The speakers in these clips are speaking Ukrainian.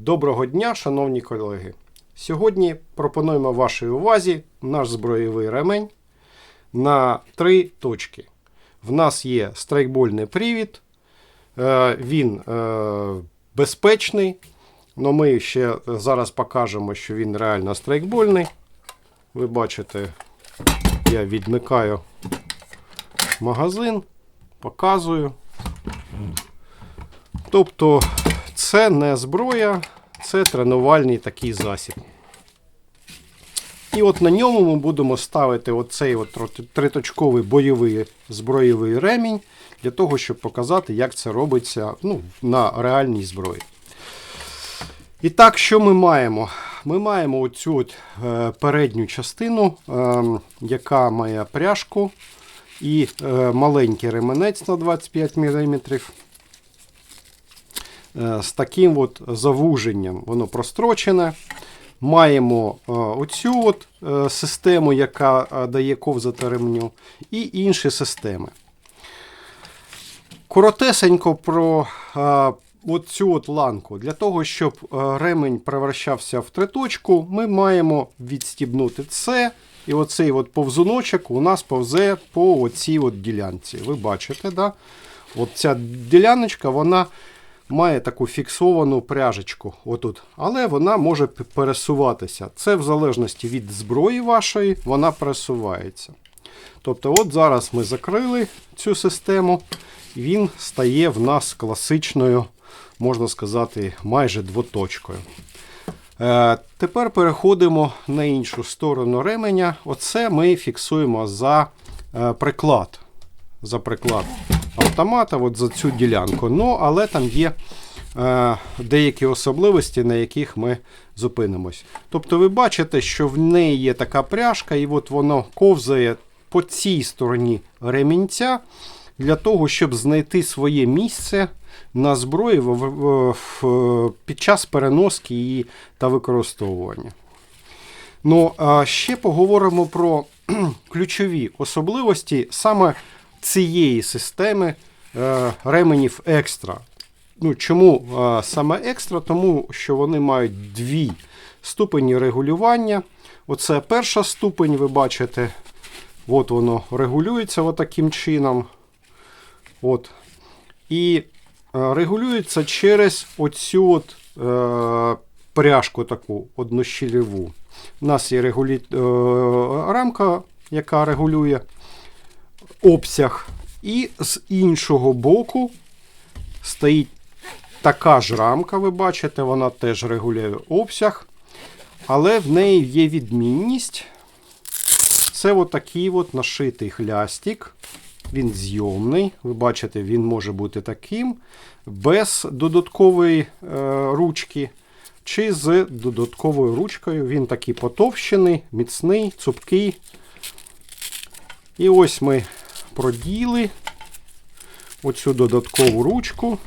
Доброго дня, шановні колеги. Сьогодні пропонуємо вашій увазі наш збройовий ремень на три точки. В нас є страйкбольний привід, е, він е, безпечний, але ми ще зараз покажемо, що він реально страйкбольний. Ви бачите, я відмикаю магазин, показую. Тобто це не зброя, це тренувальний такий засіб. І от на ньому ми будемо ставити оцей от триточковий бойовий зброєвий ремінь для того, щоб показати, як це робиться ну, на реальній зброї. І так, що ми маємо? Ми маємо оцю от, е, передню частину, е, яка має пряжку і е, маленький ременець на 25 мм. Е, з таким от завуженням. Воно прострочене. Маємо е, оцю от е, систему, яка дає ковзати ремню, і інші системи. Коротесенько про цю от ланку. Для того, щоб ремень превращався в триточку, ми маємо відстібнути це. І оцей от повзуночок у нас повзе по оцій от ділянці. Ви бачите, да? От ця діляночка, вона має таку фіксовану пряжечку отут. Але вона може пересуватися. Це в залежності від зброї вашої, вона пересувається. Тобто, от зараз ми закрили цю систему, і він стає в нас класичною, можна сказати, майже двоточкою. Е, тепер переходимо на іншу сторону ременя. Оце ми фіксуємо за е, приклад. За приклад автомата, от за цю ділянку. Ну, але там є е, деякі особливості, на яких ми зупинимось. Тобто, ви бачите, що в неї є така пряжка, і от воно ковзає по цій стороні ремінця для того, щоб знайти своє місце на зброї під час переноски її та використовування. Ну, а ще поговоримо про ключові особливості саме цієї системи е, ременів екстра. Ну, чому е, саме екстра? Тому що вони мають дві ступені регулювання. Оце перша ступень, ви бачите, от воно регулюється отаким чином. От. І е, регулюється через оцю от, е, пряжку таку однощільову. У нас є регулі... е, рамка, яка регулює обсяг. І з іншого боку стоїть така ж рамка, ви бачите, вона теж регулює обсяг. Але в неї є відмінність. Це отакий от нашитий хлястик. Він зйомний. Ви бачите, він може бути таким, без додаткової е, ручки, чи з додатковою ручкою. Він такий потовщений, міцний, цупкий. І ось ми проділи оцю додаткову ручку,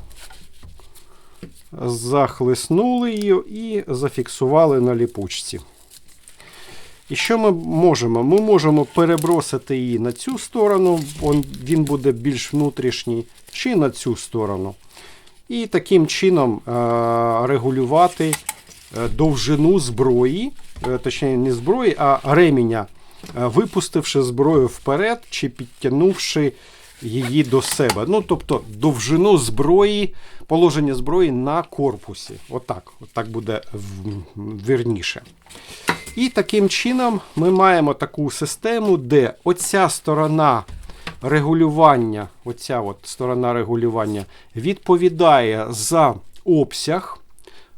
захлиснули її і зафіксували на ліпучці. І що ми можемо? Ми можемо перебросити її на цю сторону, он- він буде більш внутрішній, чи на цю сторону. І таким чином е, регулювати е, довжину зброї, е, точніше не зброї, а ременя, е, випустивши зброю вперед чи підтягнувши її до себе. Ну, тобто довжину зброї, положення зброї на корпусі. Отак, отак буде вірніше. І таким чином ми маємо таку систему, де оця сторона регулювання, оця от сторона регулювання відповідає за обсяг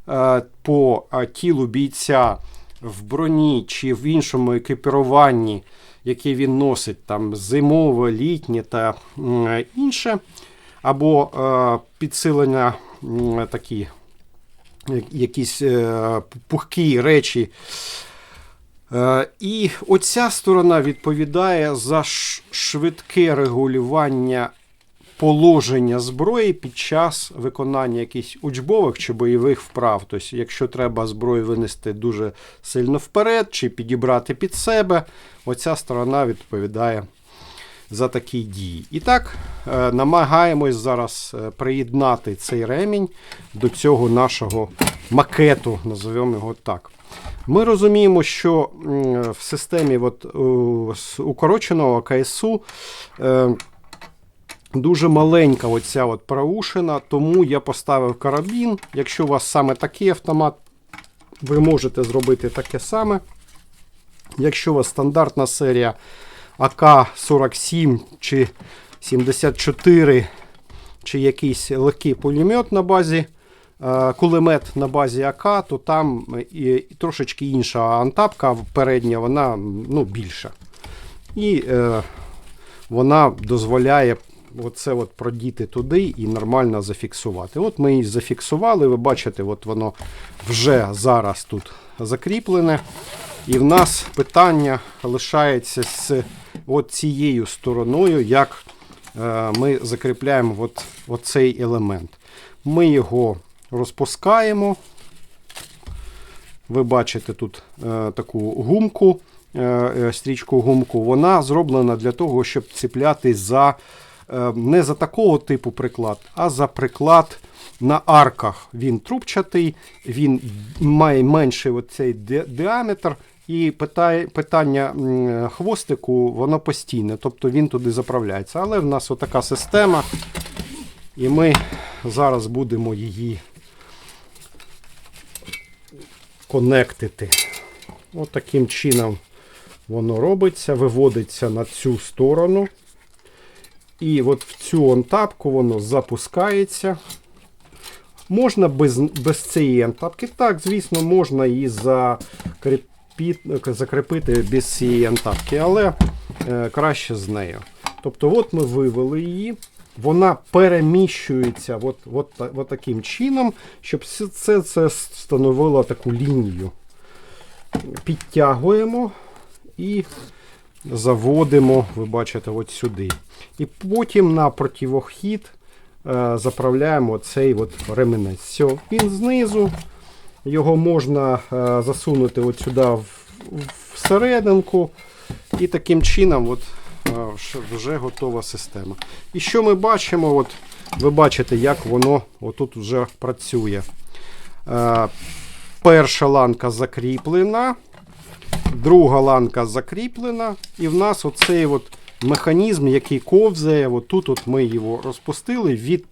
е, по е, тілу бійця в броні чи в іншому екіпіруванні, яке він носить, там зимове, літнє та інше, або е, підсилення м, такі якісь е, пухкі речі. Е, І оця сторона відповідає за швидке регулювання положення зброї під час виконання якихось учбових чи бойових вправ. Тобто, якщо треба зброю винести дуже сильно вперед чи підібрати під себе, оця сторона відповідає за такі дії. І так, е, намагаємось зараз е, приєднати цей ремінь до цього нашого макету, називаємо його так. Ми розуміємо, що в системі от, укороченого КСУ е, дуже маленька оця от проушина, тому я поставив карабін. Якщо у вас саме такий автомат, ви можете зробити таке саме. Якщо у вас стандартна серія АК-47 чи 74, чи якийсь легкий пулемет на базі, е, кулемет на базі АК, то там і, трошечки інша антапка передня, вона ну, більша. І е, вона дозволяє оце от продіти туди і нормально зафіксувати. От ми її зафіксували, ви бачите, от воно вже зараз тут закріплене. І в нас питання лишається з от цією стороною, як е, ми закріпляємо от, от цей елемент. Ми його розпускаємо. Ви бачите тут е, таку гумку, е, е, стрічку гумку. Вона зроблена для того, щоб ціпляти за не за такого типу приклад, а за приклад на арках. Він трубчатий, він має менший оцей діаметр. І питає, питання хвостику, воно постійне, тобто він туди заправляється. Але в нас отака система, і ми зараз будемо її конектити. От чином воно робиться, виводиться на цю сторону. І от в цю антапку воно запускається. Можна без, без цієї антапки. Так, звісно, можна і закріпі, закріпити без цієї антапки, але е, краще з нею. Тобто, от ми вивели її. Вона переміщується от, от, от таким чином, щоб це, це становило таку лінію. Підтягуємо і заводимо, ви бачите, от сюди. І потім на противохід е, заправляємо цей от ремінець. Все, він знизу. Його можна е, засунути от сюди всерединку. І таким чином от, е, вже- готова система. І що ми бачимо? От, ви бачите, як воно отут вже працює. Перша ланка закріплена. Друга ланка закріплена, і в нас оцей от механізм, який ковзає, от тут от ми його розпустили, від,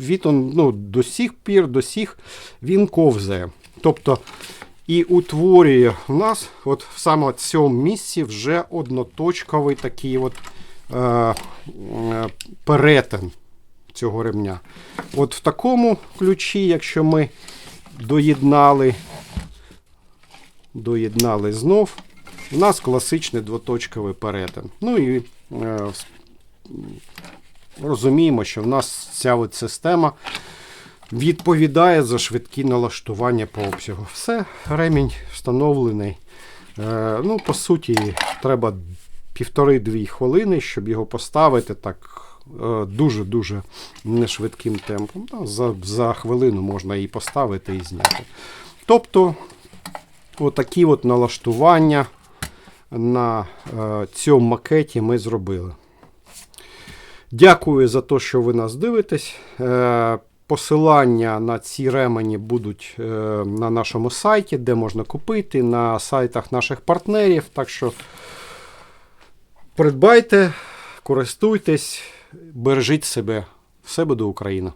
від он, ну, до сих пір, до сих він ковзає. Тобто і утворює в нас от в саме цьому місці вже одноточковий такий от, е, е, перетин цього ремня. От в такому ключі, якщо ми доєднали доєднали знов. У нас класичний двоточковий перетин. Ну і е, розуміємо, що в нас ця от система відповідає за швидкі налаштування по обсягу. Все, ремінь встановлений. Е, ну, по суті, треба півтори-дві хвилини, щоб його поставити так е, дуже-дуже нешвидким темпом. За, за хвилину можна її поставити і зняти. Тобто, Отакі от налаштування на е, цьому макеті ми зробили. Дякую за те, що ви нас дивитесь. Е, посилання на ці ремені будуть е, на нашому сайті, де можна купити, на сайтах наших партнерів. Так що придбайте, користуйтесь, бережіть себе. Все буде Україна!